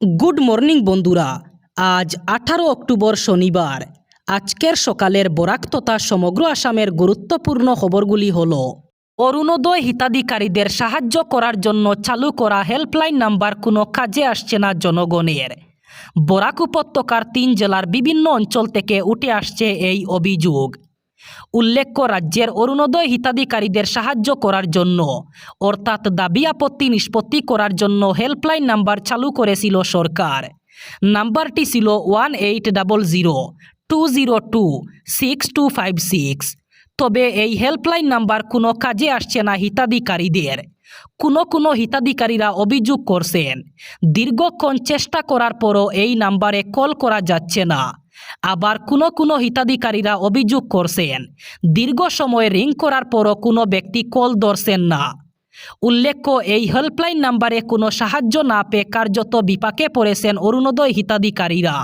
Good morning বন্ধুরা। আজ আঠারো অক্টোবর শনিবার। আজকের সকালের বরাক তথা সমগ্র আসামের গুরুত্বপূর্ণ খবরগুলি হল, অরুণোদয় হিতাধিকারীদের সাহায্য করার জন্য চালু করা হেল্পলাইন নাম্বার কোনো কাজে আসছে না জনগণের। বরাক উপত্যকার তিন জেলার বিভিন্ন অঞ্চল থেকে উঠে আসছে এই অভিযোগ। উল্লেখ্য, রাজ্যের অরুণোদয় হিতাধিকারীদের সাহায্য করার জন্য, অর্থাৎ দাবি আপত্তি নিষ্পত্তি করার জন্য হেল্পলাইন নাম্বার চালু করেছিল সরকার। নাম্বারটি ছিল one eight double zero two zero two six two five six তবে এই হেল্পলাইন নাম্বার কোনো কাজে আসছে না হিতাধিকারীদের। কোনো কোনো হিতাধিকারীরা অভিযোগ করছেন, দীর্ঘক্ষণ চেষ্টা করার পরও এই নাম্বারে কল করা যাচ্ছে না। আবার কোনো কোনো হিতাধিকারীরা অভিযোগ করছেন, দীর্ঘ সময় রিং করার পরও কোনো ব্যক্তি কল ধরছেন না। উল্লেখ্য, এই হেল্পলাইন নাম্বারে কোনো সাহায্য না পেয়ে কার্যত বিপাকে পড়েছেন অরুণোদয় হিতাধিকারীরা।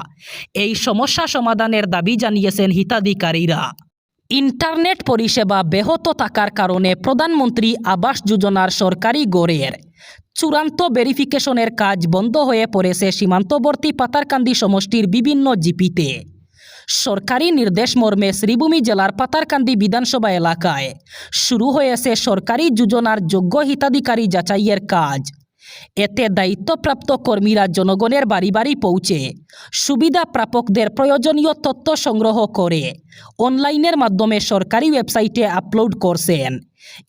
এই সমস্যা সমাধানের দাবি জানিয়েছেন হিতাধিকারীরা। ইন্টারনেট পরিষেবা ব্যাহত থাকার কারণে প্রধানমন্ত্রী আবাস যোজনার সরকারি গড়ের চূড়ান্ত ভেরিফিকেশনের কাজ বন্ধ হয়ে পড়েছে সীমান্তবর্তী পাতারকান্দি সমষ্টির বিভিন্ন জিপিতে। সরকারি নির্দেশ মর্মে শ্রীভূমি জেলার পাতারকান্দি বিধানসভা এলাকায়। শুরু হয়েছে সরকারি যোজনার যোগ্য হিতাধিকারী যাচাইয়ের কাজ। এতে দায়িত্বপ্রাপ্ত কর্মীরা জনগণের বাড়ি বাড়ি পৌঁছে সুবিধা প্রাপকদের প্রয়োজনীয় তথ্য সংগ্রহ করে অনলাইনের মাধ্যমে সরকারি ওয়েবসাইটে আপলোড করছেন।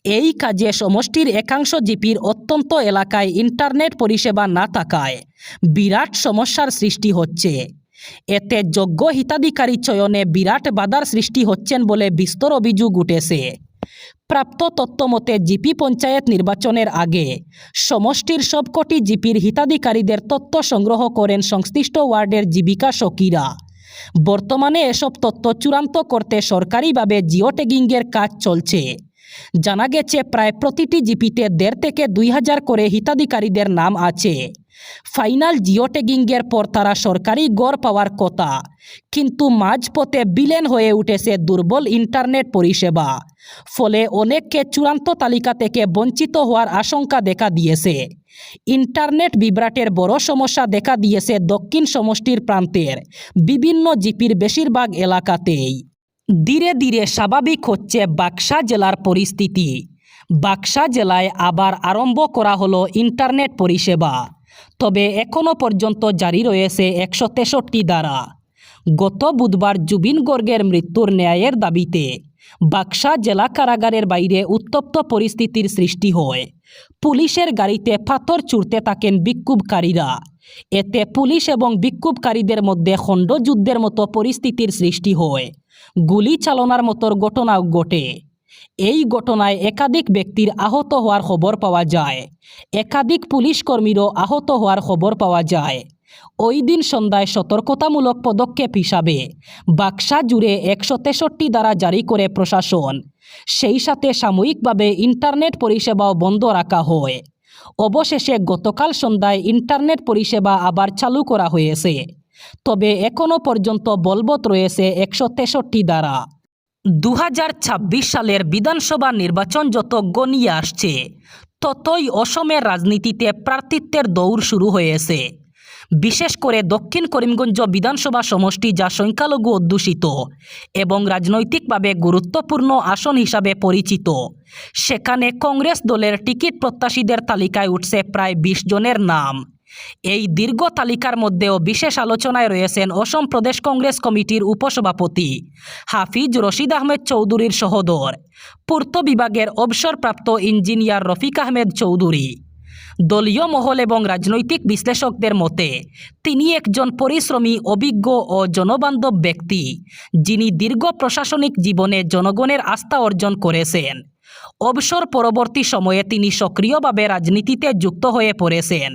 এই কাজে সমষ্টির একাংশ জিপির অত্যন্ত এলাকায় ইন্টারনেট পরিষেবা না থাকায় বিরাট সমস্যার সৃষ্টি হচ্ছে। এতে যোগ্য হিতাধিকারী চয়নে বিরাট বাধার সৃষ্টি হচ্ছেন বলে বিস্তর অভিযোগ উঠেছে। প্রাপ্ত তথ্য মতে জিপি পঞ্চায়েত নির্বাচনের আগে সমষ্টির সবকটি জিপির হিতাধিকারীদের তথ্য সংগ্রহ করেন সংশ্লিষ্ট ওয়ার্ডের জীবিকা সখীরা। বর্তমানে এসব তথ্য চূড়ান্ত করতে সরকারিভাবে জিও ট্যাগিংয়ের কাজ চলছে। জানা গেছে, প্রায় প্রতিটি জিপিতে দেড় থেকে দুই হাজার করে হিতাধিকারীদের নাম আছে। ফাইনাল জিও ট্যাগিংয়ের পর তারা সরকারি গড় পাওয়ার কথা, কিন্তু মাঝপথে বিলেন হয়ে উঠেছে দুর্বল ইন্টারনেট পরিষেবা, ফলে অনেককে চূড়ান্ত তালিকা থেকে বঞ্চিত হওয়ার আশঙ্কা দেখা দিয়েছে। ইন্টারনেট বিভ্রাটের বড় সমস্যা দেখা দিয়েছে দক্ষিণ সমষ্টির প্রান্তের বিভিন্ন জিপির বেশিরভাগ এলাকাতেই। ধীরে ধীরে স্বাভাবিক হচ্ছে বাক্সা জেলার পরিস্থিতি। বাক্সা জেলায় আবার আরম্ভ করা হলো ইন্টারনেট পরিষেবা। তবে এখনও পর্যন্ত জারি রয়েছে একশো তেষট্টি দ্বারা। গত বুধবার জুবিন গর্গের মৃত্যুর ন্যায়ের দাবিতে বাক্সা জেলা কারাগারের বাইরে উত্তপ্ত পরিস্থিতির সৃষ্টি হয়। পুলিশের গাড়িতে পাথর ছুড়তে থাকেন বিক্ষোভকারীরা। এতে পুলিশ এবং বিক্ষোভকারীদের মধ্যে খণ্ডযুদ্ধের মতো পরিস্থিতির সৃষ্টি হয়। গুলি চালনার মতোর ঘটনাও ঘটে। এই ঘটনায় একাধিক ব্যক্তির আহত হওয়ার খবর পাওয়া যায়। একাধিক পুলিশ কর্মীরও আহত হওয়ার খবর পাওয়া যায়। ওই দিন সন্ধ্যায় সতর্কতামূলক পদক্ষেপ হিসাবে বাক্সা জুড়ে একশো তেষট্টি দ্বারা জারি করে প্রশাসন সেই সাথে সাময়িকভাবে ইন্টারনেট পরিষেবাও বন্ধ রাখা হয়। অবশেষে গতকাল সন্ধ্যায় ইন্টারনেট পরিষেবা আবার চালু করা হয়েছে তবে এখনও পর্যন্ত বলবৎ রয়েছে একশো তেষট্টি দ্বারা দু হাজার ছাব্বিশ সালের বিধানসভা নির্বাচন যত গনিয়ে আসছে, ততই অসমের রাজনীতিতে প্রার্থিত্বের দৌড় শুরু হয়েছে। বিশেষ করে দক্ষিণ করিমগঞ্জ বিধানসভা সমষ্টি যা সংখ্যালঘু অধ্যুষিত এবং রাজনৈতিকভাবে গুরুত্বপূর্ণ আসন হিসাবে পরিচিত, সেখানে কংগ্রেস দলের টিকিট প্রত্যাশীদের তালিকায় উঠছে প্রায় বিশ জনের নাম। এই দীর্ঘ তালিকার মধ্যেও বিশেষ আলোচনায় রয়েছেন অসম প্রদেশ কংগ্রেস কমিটির উপসভাপতি হাফিজ রশিদ আহমেদ চৌধুরীর সহোদর, পূর্ত বিভাগের অবসরপ্রাপ্ত ইঞ্জিনিয়ার রফিক আহমেদ চৌধুরী। দলীয় মহল এবং রাজনৈতিক বিশ্লেষকদের মতে, তিনি একজন পরিশ্রমী, অভিজ্ঞ ও জনবান্ধব ব্যক্তি, যিনি দীর্ঘ প্রশাসনিক জীবনে জনগণের আস্থা অর্জন করেছেন। অবসর পরবর্তী সময়ে তিনি সক্রিয়ভাবে রাজনীতিতে যুক্ত হয়ে পড়েছেন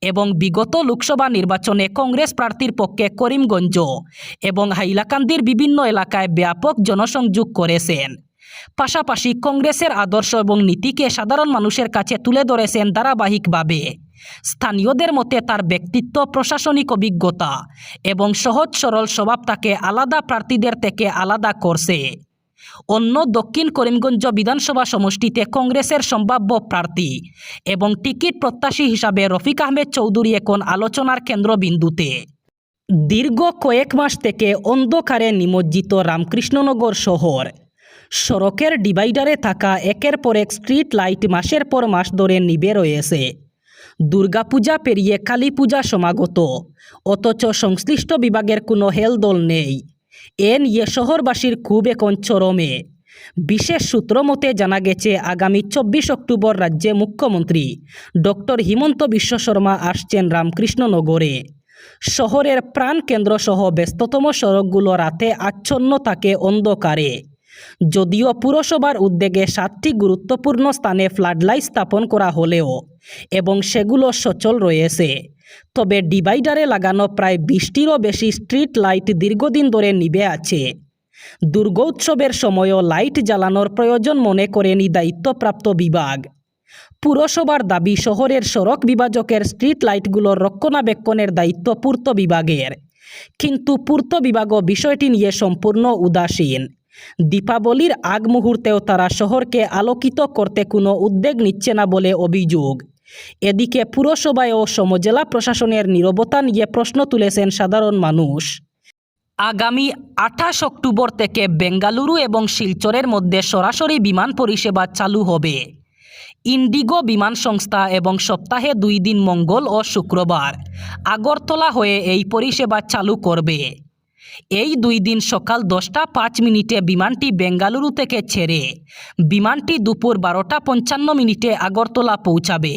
এবং বিগত লোকসভা নির্বাচনে কংগ্রেস প্রার্থীর পক্ষে করিমগঞ্জ এবং হাইলাকান্দির বিভিন্ন এলাকায় ব্যাপক জনসংযোগ করেছেন। পাশাপাশি কংগ্রেসের আদর্শ এবং নীতিকে সাধারণ মানুষের কাছে তুলে ধরেছেন ধারাবাহিকভাবে। স্থানীয়দের মতে তার ব্যক্তিত্ব, প্রশাসনিক অভিজ্ঞতা এবং সহজ সরল স্বভাব তাকে আলাদা প্রার্থীদের থেকে আলাদা করছে। অন্য দক্ষিণ করিমগঞ্জ বিধানসভা সমষ্টিতে কংগ্রেসের সম্ভাব্য প্রার্থী এবং টিকিট প্রত্যাশী হিসাবে রফিক আহমেদ চৌধুরী এখন আলোচনার কেন্দ্রবিন্দুতে। দীর্ঘ কয়েক মাস থেকে অন্ধকারে নিমজ্জিত রামকৃষ্ণনগর শহর। সড়কের ডিভাইডারে থাকা একের পর এক স্ট্রিট লাইট মাসের পর মাস ধরে নিবে রয়েছে। দুর্গাপূজা পেরিয়ে কালী পূজা সমাগত। অথচ সংশ্লিষ্ট বিভাগের কোনো হেলদোল নেই। এ নিয়ে শহরবাসীর খুব এখন চরমে বিশেষ সূত্র মতে জানা গেছে, আগামী চব্বিশ অক্টোবর রাজ্যে মুখ্যমন্ত্রী ডক্টর হিমন্ত বিশ্ব শর্মা আসছেন রামকৃষ্ণনগরে। শহরের প্রাণকেন্দ্রসহ ব্যস্ততম সড়কগুলো রাতে আচ্ছন্ন থাকে অন্ধকারে। যদিও পুরসভার উদ্যোগে সাতটি গুরুত্বপূর্ণ স্থানে ফ্লাডলাইট স্থাপন করা হলেও এবং সেগুলো সচল রয়েছে। তবে ডিভাইডারে লাগানো প্রায় বিশটিরও বেশি স্ট্রিট লাইট দীর্ঘদিন ধরে নিবে আছে। দুর্গোৎসবের সময়ও লাইট জ্বালানোর প্রয়োজন মনে করেনি দায়িত্বপ্রাপ্ত বিভাগ। পুরসভার দাবি, শহরের সড়ক বিভাজকের স্ট্রিট লাইটগুলোর রক্ষণাবেক্ষণের দায়িত্ব পূর্ত বিভাগের। কিন্তু পূর্ত বিভাগও বিষয়টি নিয়ে সম্পূর্ণ উদাসীন। দীপাবলির আগ মুহূর্তেও তারা শহরকে আলোকিত করতে কোনো উদ্যোগ নিচ্ছে না বলে অভিযোগ। এদিকে পুরসভায় ও সমজেলা প্রশাসনের নীরবতা নিয়ে প্রশ্ন তুলেছেন সাধারণ মানুষ। আগামী আঠাশ অক্টোবর থেকে বেঙ্গালুরু এবং শিলচরের মধ্যে সরাসরি বিমান পরিষেবা চালু হবে। ইন্ডিগো বিমান সংস্থা এবং সপ্তাহে দুই দিন মঙ্গল ও শুক্রবার আগরতলা হয়ে এই পরিষেবা চালু করবে। এই দুই দিন সকাল দশটা পাঁচ মিনিটে বিমানটি বেঙ্গালুরু থেকে ছেড়ে বিমানটি দুপুর বারোটা পঞ্চান্ন মিনিটে আগরতলা পৌঁছাবে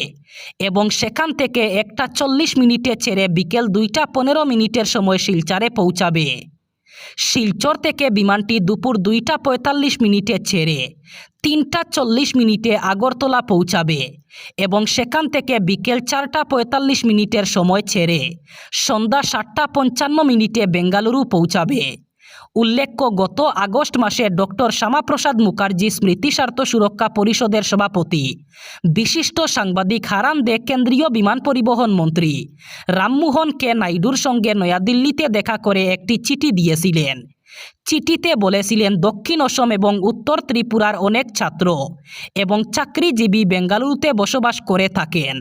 এবং সেখান থেকে একটা চল্লিশ মিনিটে ছেড়ে বিকেল দুইটা পনেরো মিনিটের সময় শিলচারে পৌঁছাবে। শিলচর থেকে বিমানটি দুপুর দুইটা পঁয়তাল্লিশ মিনিটে ছেড়ে তিনটা চল্লিশ মিনিটে আগরতলা পৌঁছাবে এবং সেখান থেকে বিকেল চারটা পঁয়তাল্লিশ মিনিটের সময় ছেড়ে সন্ধ্যা সাতটা পঞ্চান্ন মিনিটে বেঙ্গালুরু পৌঁছাবে। উল্লেখ্য, গত আগস্ট মাসে ডক্টর শ্যামাপ্রসাদ মুখার্জি স্মৃতিস্বার্থ সুরক্ষা পরিষদের সভাপতি, বিশিষ্ট সাংবাদিক হারান দে, কেন্দ্রীয় বিমান পরিবহন মন্ত্রী রামমোহন কে নাইডুর সঙ্গে নয়াদিল্লিতে দেখা করে একটি চিঠি দিয়েছিলেন। চিঠিতে বলেছিলেন দক্ষিণ অসম এবং উত্তর ত্রিপুরার অনেক ছাত্র এবং চাকরিজীবী বেঙ্গালুরুতে বসবাস করে থাকেন।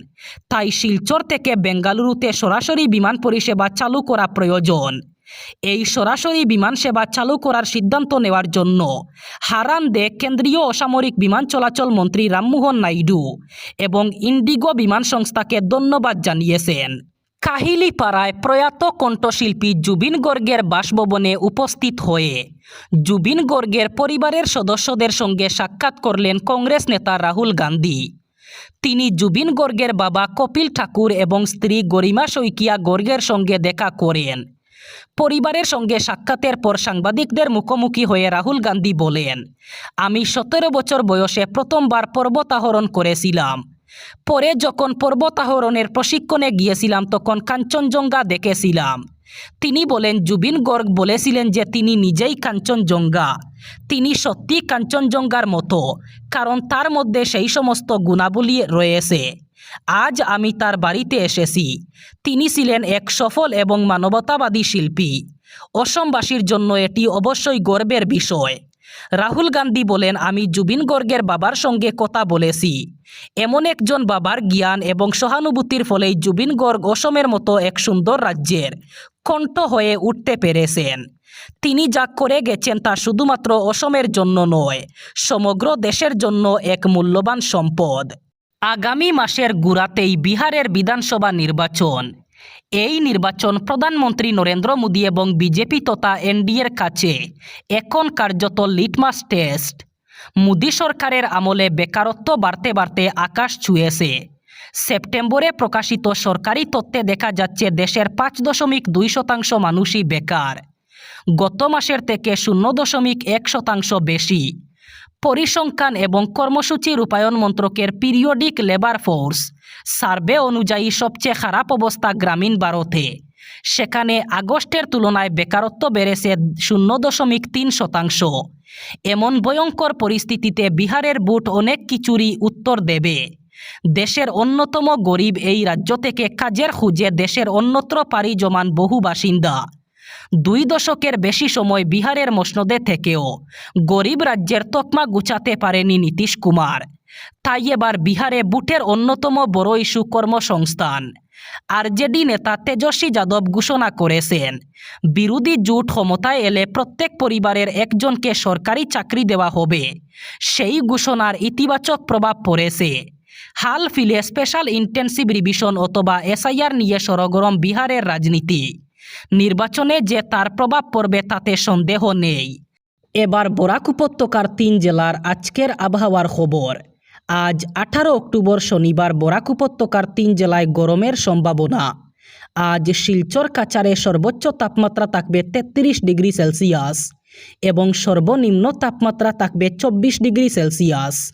তাই শিলচর থেকে বেঙ্গালুরুতে সরাসরি বিমান পরিষেবা চালু করা প্রয়োজন। এই সরাসরি বিমান সেবা চালু করার সিদ্ধান্ত নেওয়ার জন্য হারান দে কেন্দ্রীয় অসামরিক বিমান চলাচল মন্ত্রী রামমোহন নাইডু এবং ইন্ডিগো বিমান সংস্থাকে ধন্যবাদ জানিয়েছেন। কাহিলিপাড়ায় প্রয়াত কণ্ঠশিল্পী জুবিন গর্গের বাসভবনে উপস্থিত হয়ে জুবিন গর্গের পরিবারের সদস্যদের সঙ্গে সাক্ষাৎ করলেন কংগ্রেস নেতা রাহুল গান্ধী। তিনি জুবিন গর্গের বাবা কপিল ঠাকুর এবং স্ত্রী গরিমা শইকিয়া গর্গের সঙ্গে দেখা করেন। পরিবারের সঙ্গে সাক্ষাতের পর সাংবাদিকদের মুখোমুখি হয়ে রাহুল গান্ধী বলেন, আমি সতেরো বছর বয়সে প্রথমবার পর্বতারোহণ করেছিলাম। পরে যখন পর্বতারোহণের প্রশিক্ষণে গিয়েছিলাম, তখন কাঞ্চনজঙ্ঘা দেখেছিলাম। তিনি বলেন, জুবিন গর্গ বলেছিলেন যে তিনি নিজেই কাঞ্চনজঙ্ঘা। তিনি সত্যি কাঞ্চনজঙ্ঘার মতো, কারণ তার মধ্যে সেই সমস্ত গুণাবলী রয়েছে। আজ আমি তার বাড়িতে এসেছি। তিনি ছিলেন এক সফল এবং মানবতাবাদী শিল্পী। অসমবাসীর জন্য এটি অবশ্যই গর্বের বিষয়। রাহুল গান্ধী বলেন, আমি জুবিন গর্গের বাবার সঙ্গে কথা বলেছি। এমন একজন বাবার জ্ঞান এবং সহানুভূতির ফলেই জুবিন গর্গ অসমের মতো এক সুন্দর রাজ্যের কণ্ঠ হয়ে উঠতে পেরেছেন। তিনি যা করে গেছেন তা শুধুমাত্র অসমের জন্য নয়, সমগ্র দেশের জন্য এক মূল্যবান সম্পদ। আগামী মাসের গুড়াতেই বিহারের বিধানসভা নির্বাচন। এই নির্বাচন প্রধানমন্ত্রী নরেন্দ্র মোদী এবং বিজেপি তথা এনডিএর কাছে এখন কার্যত লিটমাস টেস্ট। মোদী সরকারের আমলে বেকারত্ব বাড়তে বাড়তে আকাশ ছুঁয়েছে। সেপ্টেম্বরে প্রকাশিত সরকারি তথ্যে দেখা যাচ্ছে দেশের পাঁচ দশমিক দুই শতাংশ মানুষই বেকার। গত মাসের থেকে শূন্য দশমিক এক শতাংশ বেশি। পরিসংখ্যান এবং কর্মসূচি রূপায়ণ মন্ত্রকের পিরিয়ডিক লেবার ফোর্স। সার্ভে অনুযায়ী সবচেয়ে খারাপ অবস্থা গ্রামীণ ভারতে। সেখানে আগস্টের তুলনায় বেকারত্ব বেড়েছে শূন্য দশমিক তিন শতাংশ। এমন ভয়ঙ্কর পরিস্থিতিতে বিহারের বুট অনেক কিছুরই উত্তর দেবে। দেশের অন্যতম গরিব এই রাজ্য থেকে কাজের খুঁজে দেশের অন্যত্র পাড়ি জমান বহু বাসিন্দা। দুই দশকের বেশি সময় বিহারের মসনদে থেকেও। গরিব রাজ্যের তকমা গুছাতে পারেনি নীতিশ কুমার। তাই এবার বিহারে বুটের অন্যতম বড় ইস্যু কর্মসংস্থান আরজেডি নেতা তেজস্বী যাদব ঘোষণা করেছেন, বিরোধী জোট ক্ষমতায় এলে প্রত্যেক পরিবারের একজনকে সরকারি চাকরি দেওয়া হবে। সেই ঘোষণার ইতিবাচক প্রভাব পড়েছে। হাল ফিলে স্পেশাল ইন্টেন্সিভ রিভিশন অথবা এসআইআর নিয়ে সরগরম বিহারের রাজনীতি। নির্বাচনে যে তার প্রভাব পড়বে তাতে সন্দেহ নেই। এবার বরাক উপত্যকার তিন জেলার আজকের আবহাওয়ার খবর। আজ আঠারো অক্টোবর শনিবার বরাক উপত্যকার তিন জেলায় গরমের সম্ভাবনা। আজ শিলচর কাচারে সর্বোচ্চ তাপমাত্রা থাকবে তেত্রিশ ডিগ্রি সেলসিয়াস এবং সর্বনিম্ন তাপমাত্রা থাকবে চব্বিশ ডিগ্রি সেলসিয়াস।